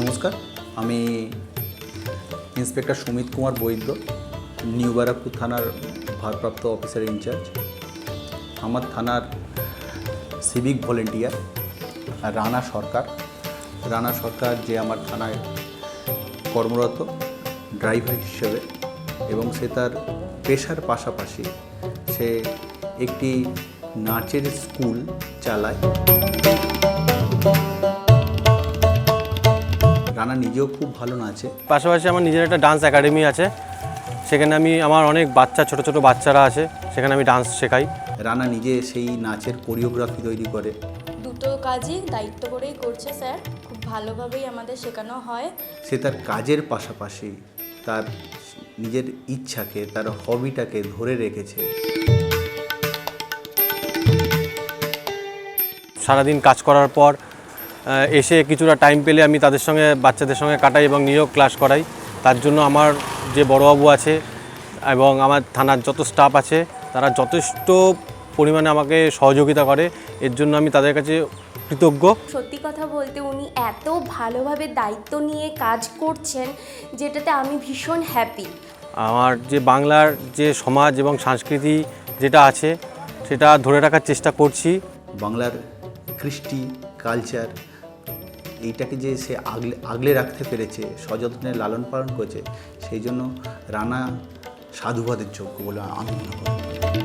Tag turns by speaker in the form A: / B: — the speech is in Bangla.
A: নমস্কার। আমি ইন্সপেক্টর সুমিত কুমার বৈদ্য, নিউ ব্যারাকপুর থানার ভারপ্রাপ্ত অফিসার ইনচার্জ। আমার থানার সিভিক ভলেন্টিয়ার, রানা সরকার। রানা সরকার যে আমার থানায় কর্মরত, ড্রাইভার হিসেবে, এবং সে তার পেশার পাশাপাশি সে একটি নাচের স্কুল চালায়। নিজেও খুব ভালো নাচে।
B: পাশাপাশি আমার নিজের একটা ডান্স একাডেমি আছে। সেখানে আমি আমার অনেক বাচ্চা ছোট ছোট বাচ্চারা আছে। সেখানে আমি ডান্স শেখাই।
A: রানা নিজে সেই নাচের কোরিওগ্রাফি তৈরি করে।
C: দুটো কাজই দায়িত্ব করেই করছে স্যার। খুব ভালোভাবেই আমাদের শেখানো হয়।
A: সে তার কাজের পাশাপাশি তার নিজের ইচ্ছাকে তার হবিটাকে ধরে রেখেছে।
B: সারাদিন কাজ করার পর এসে কিছুটা টাইম পেলে আমি তাদের সঙ্গে বাচ্চাদের সঙ্গে কাটাই এবং নিজেও ক্লাস করাই। তার জন্য আমার যে বড়বাবু আছে এবং আমার থানার যত স্টাফ আছে তারা যথেষ্ট পরিমাণে আমাকে সহযোগিতা করে। এর জন্য আমি তাদের কাছে কৃতজ্ঞ।
D: সত্যি কথা বলতে উনি এত ভালোভাবে দায়িত্ব নিয়ে কাজ করছেন যেটাতে আমি ভীষণ হ্যাপি
B: আমার যে বাংলার যে সমাজ এবং সংস্কৃতি যেটা আছে সেটা ধরে রাখার চেষ্টা করছি।
A: বাংলার কৃষ্টি কালচার এইটাকে যে সে আগলে আগলে রাখতে পেরেছে, সযত্নে লালন পালন করেছে, সেই জন্য রানা সাধুবাদের যোগ্য বলে আমি মনে করি।